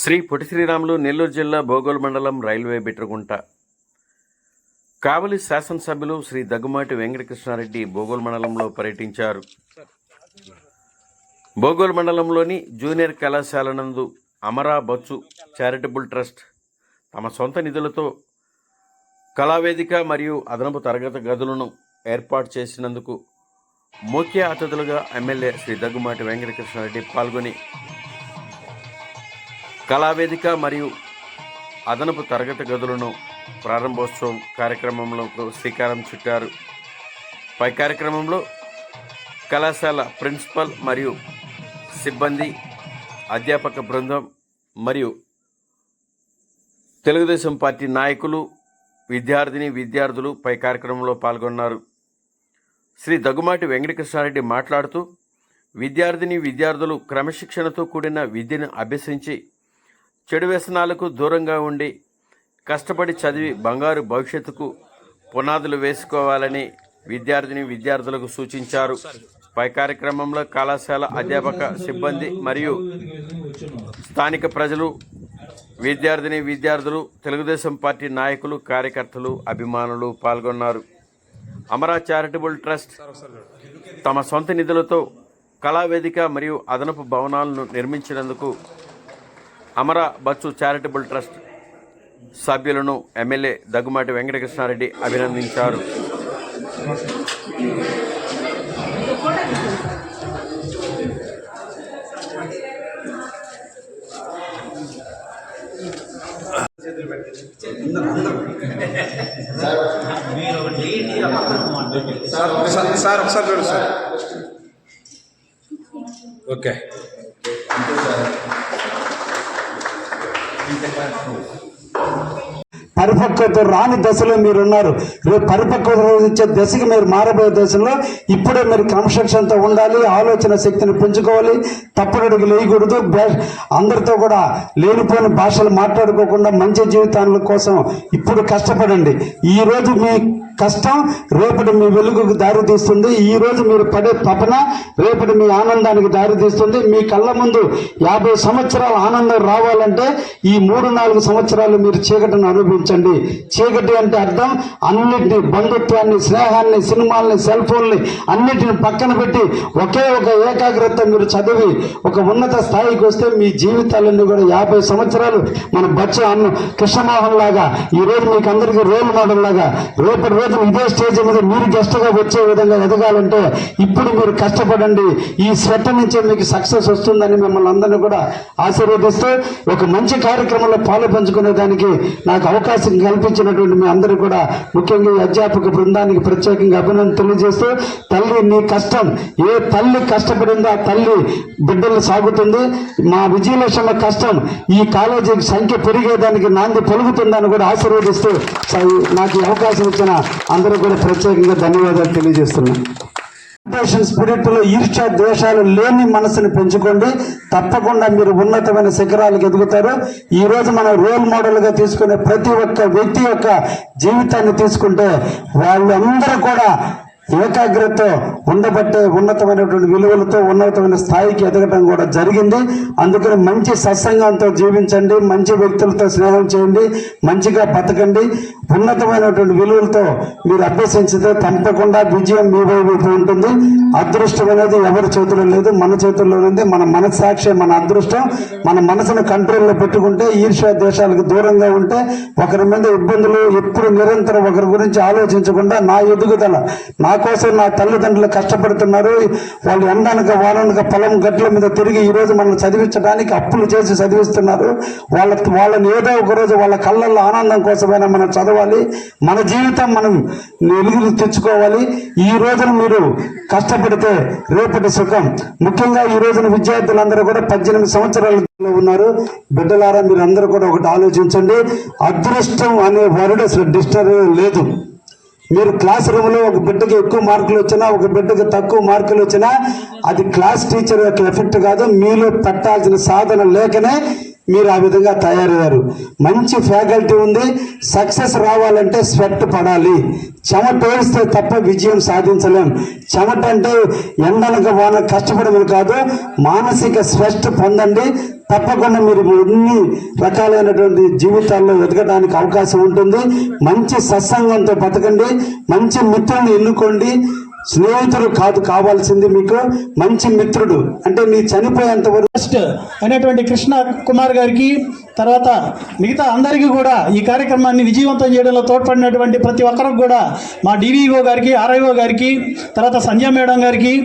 శ్రీ పొట్టి శ్రీరాములు నెల్లూరు జిల్లా బోగోలు మండలం రైల్వే బిట్రగుంట. కావలి శాసనసభ్యులు శ్రీ దగ్గుమాటి వెంకటకృష్ణారెడ్డి బోగోలు మండలంలో పర్యటించారు. బోగోలు మండలంలోని జూనియర్ కళాశాల నందు అమరా బచ్చు చారిటబుల్ ట్రస్ట్ తమ సొంత నిధులతో కళావేదిక మరియు అదనపు తరగతి గదులను ఏర్పాటు చేసినందుకు ముఖ్య అతిథులుగా ఎమ్మెల్యే శ్రీ దగ్గుమాటి వెంకటకృష్ణారెడ్డి పాల్గొని కళావేదిక మరియు అదనపు తరగతి గదులను ప్రారంభోత్సవం కార్యక్రమంలో శ్రీకారం చుట్టారు. పై కార్యక్రమంలో కళాశాల ప్రిన్సిపల్ మరియు సిబ్బంది అధ్యాపక బృందం మరియు తెలుగుదేశం పార్టీ నాయకులు విద్యార్థిని విద్యార్థులు పై కార్యక్రమంలో పాల్గొన్నారు. శ్రీ దగ్గుమాటి వెంకటకృష్ణారెడ్డి మాట్లాడుతూ విద్యార్థిని విద్యార్థులు క్రమశిక్షణతో కూడిన విద్యను అభ్యసించి చెడు వ్యసనాలకు దూరంగా ఉండి కష్టపడి చదివి బంగారు భవిష్యత్తుకు పునాదులు వేసుకోవాలని విద్యార్థిని విద్యార్థులకు సూచించారు. పై కార్యక్రమంలో కళాశాల అధ్యాపక సిబ్బంది మరియు స్థానిక ప్రజలు విద్యార్థిని విద్యార్థులు తెలుగుదేశం పార్టీ నాయకులు కార్యకర్తలు అభిమానులు పాల్గొన్నారు. అమరా చారిటబుల్ ట్రస్ట్ తమ సొంత నిధులతో కళావేదిక మరియు అదనపు భవనాలను నిర్మించినందుకు అమర బచ్చు చారిటబుల్ ట్రస్ట్ సభ్యులను ఎమ్మెల్యే దగ్గుమాటి వెంకటకృష్ణారెడ్డి అభినందించారు. సార్ ఒకసారి సార్. ఓకే. పరిపక్వత రాని దశలో మీరు ఉన్నారు రేపు పరిపక్వత వచ్చే దశకి మీరు మారబోయే దశలో ఇప్పుడే మీరు క్రమశిక్షణతో ఉండాలి ఆలోచన శక్తిని పెంచుకోవాలి. తప్పుడడుగు లేయకూడదు అందరితో కూడా లేనిపోయిన భాషలు మాట్లాడుకోకుండా మంచి జీవితాల కోసం ఇప్పుడు కష్టపడండి. ఈ రోజు మీ కష్టం రేపటి మీ వెలుగుకు దారి తీస్తుంది. ఈ రోజు మీరు పడే తపన రేపటి మీ ఆనందానికి దారి తీస్తుంది. మీ కళ్ళ ముందు యాభై సంవత్సరాల ఆనందం రావాలంటే ఈ మూడు నాలుగు సంవత్సరాలు మీరు చీకటిని అనుభవించండి. చీకటి అంటే అర్థం అన్నిటిని బంధుత్వాన్ని స్నేహాన్ని సినిమాల్ని సెల్ ఫోన్ని అన్నిటిని పక్కన పెట్టి ఒకే ఒక ఏకాగ్రత మీరు చదివి ఒక ఉన్నత స్థాయికి వస్తే మీ జీవితాలన్నీ కూడా యాభై సంవత్సరాలు మన బచ్చ అన్న కృష్ణమోహన్ లాగా ఈ రోజు మీకు అందరికీ రోల్ మోడల్ లాగా రేపటి రోజు ఇదే స్టేజ్ మీద మీరు గెస్ట్గా వచ్చే విధంగా ఎదగాలంటే ఇప్పుడు మీరు కష్టపడండి. ఈ స్వెట్ నుంచే మీకు సక్సెస్ వస్తుందని మిమ్మల్ని అందరినీ కూడా ఆశీర్వదిస్తూ ఒక మంచి కార్యక్రమంలో పాలు పంచుకునే దానికి నాకు అవకాశం కల్పించినటువంటి మీ అందరూ కూడా ముఖ్యంగా ఈ అధ్యాపక బృందానికి ప్రత్యేకంగా అభినందన తెలియజేస్తూ తల్లి నీ కష్టం. ఏ తల్లి కష్టపడిందో ఆ తల్లి బిడ్డలు సాగుతుంది. మా విజయలక్ష్మ కష్టం. ఈ కాలేజీకి సంఖ్య పెరిగేదానికి నాంది పలుకుతుందని కూడా ఆశీర్వదిస్తూ స- నాకు ఈ అవకాశం ఇచ్చిన అందరూ కూడా ప్రత్యేకంగా ధన్యవాదాలు తెలియజేస్తున్నాను కాంపిటీషన్ స్పిరిట్ ఈర్ష్య ద్వేషాలు లేని మనసుని పెంచుకోండి. తప్పకుండా మీరు ఉన్నతమైన శిఖరాలకు ఎదుగుతారు. ఈ రోజు మనం రోల్ మోడల్గా తీసుకునే ప్రతి ఒక్క వ్యక్తి యొక్క జీవితాన్ని తీసుకుంటే వాళ్ళందరూ కూడా ఏకాగ్రత ఉండబట్టే ఉన్నతమైనటువంటి విలువలతో ఉన్నతమైన స్థాయికి ఎదగడం కూడా జరిగింది. అందుకని మంచి సత్సంగంతో జీవించండి మంచి వ్యక్తులతో స్నేహం చేయండి మంచిగా బతకండి. ఉన్నతమైనటువంటి విలువలతో మీరు అభ్యసించితే తప్పకుండా విజయం మీ వైపు ఉంటుంది. అదృష్టం అనేది ఎవరి చేతిలో లేదు మన చేతుల్లో ఉంది. మన మనస్సాక్షి మన అదృష్టం. మన మనసును కంట్రోల్లో పెట్టుకుంటే ఈర్ష్య దేశాలకు దూరంగా ఉంటే ఒకరి మీద ఇబ్బందులు ఎప్పుడు నిరంతరం ఒకరి గురించి ఆలోచించకుండా నా ఎదుగుదల నా కోసం నా తల్లిదండ్రులు కష్టపడుతున్నారు. వాళ్ళు ఎండనక వాననక పొలం గట్ల మీద తిరిగి ఈరోజు మనం చదివించడానికి అప్పులు చేసి చదివిస్తున్నారు. వాళ్ళ వాళ్ళని ఏదో ఒక రోజు వాళ్ళ కళ్ళల్లో ఆనందం కోసమైనా మనం చదవాలి. మన జీవితం మనం వెలుగులు తెచ్చుకోవాలి. ఈ రోజున మీరు కష్టపడితే రేపటి సుఖం. ముఖ్యంగా ఈ రోజున విద్యార్థులందరూ కూడా పద్దెనిమిది సంవత్సరాలు ఉన్నారు. బిడ్డలారా మీరు అందరూ కూడా ఒకటి ఆలోచించండి. అదృష్టం అనే వరుడు అసలు డిక్షనరీ లేదు. మీరు క్లాస్ రూమ్లో ఒక బిడ్డకి ఎక్కువ మార్కులు వచ్చినా ఒక బిడ్డకి తక్కువ మార్కులు వచ్చినా అది క్లాస్ టీచర్ యొక్క ఎఫెక్ట్ కాదు మీలో పెట్టాల్సిన సాధన లేకనే మీరు ఆ విధంగా తయారయ్యారు. మంచి ఫ్యాకల్టీ ఉంది. సక్సెస్ రావాలంటే స్వెట్ పడాలి. చెమట వేస్తే తప్ప విజయం సాధించలేం. చెమట అంటే ఎండనక వాన కష్టపడమని కాదు మానసిక స్వెస్ట్ పొందండి. తప్పకుండా మీరు ఎన్ని రకాలైనటువంటి జీవితాల్లో ఎదగడానికి అవకాశం ఉంటుంది. మంచి సత్సంగంతో బతకండి. మంచి మిత్రులను ఎన్నుకోండి. స్నేహితుడు కాదు కావాల్సింది మీకు మంచి మిత్రుడు. అంటే మీ చనిపోయేంత వరకు అయినటువంటి కృష్ణ కుమార్ గారికి తర్వాత మిగతా అందరికీ కూడా ఈ కార్యక్రమాన్ని విజయవంతం చేయడంలో తోడ్పడినటువంటి ప్రతి ఒక్కరికి కూడా మా డివిఓ గారికి ఆర్ఐఓ గారికి తర్వాత సంజయ్ మేడం గారికి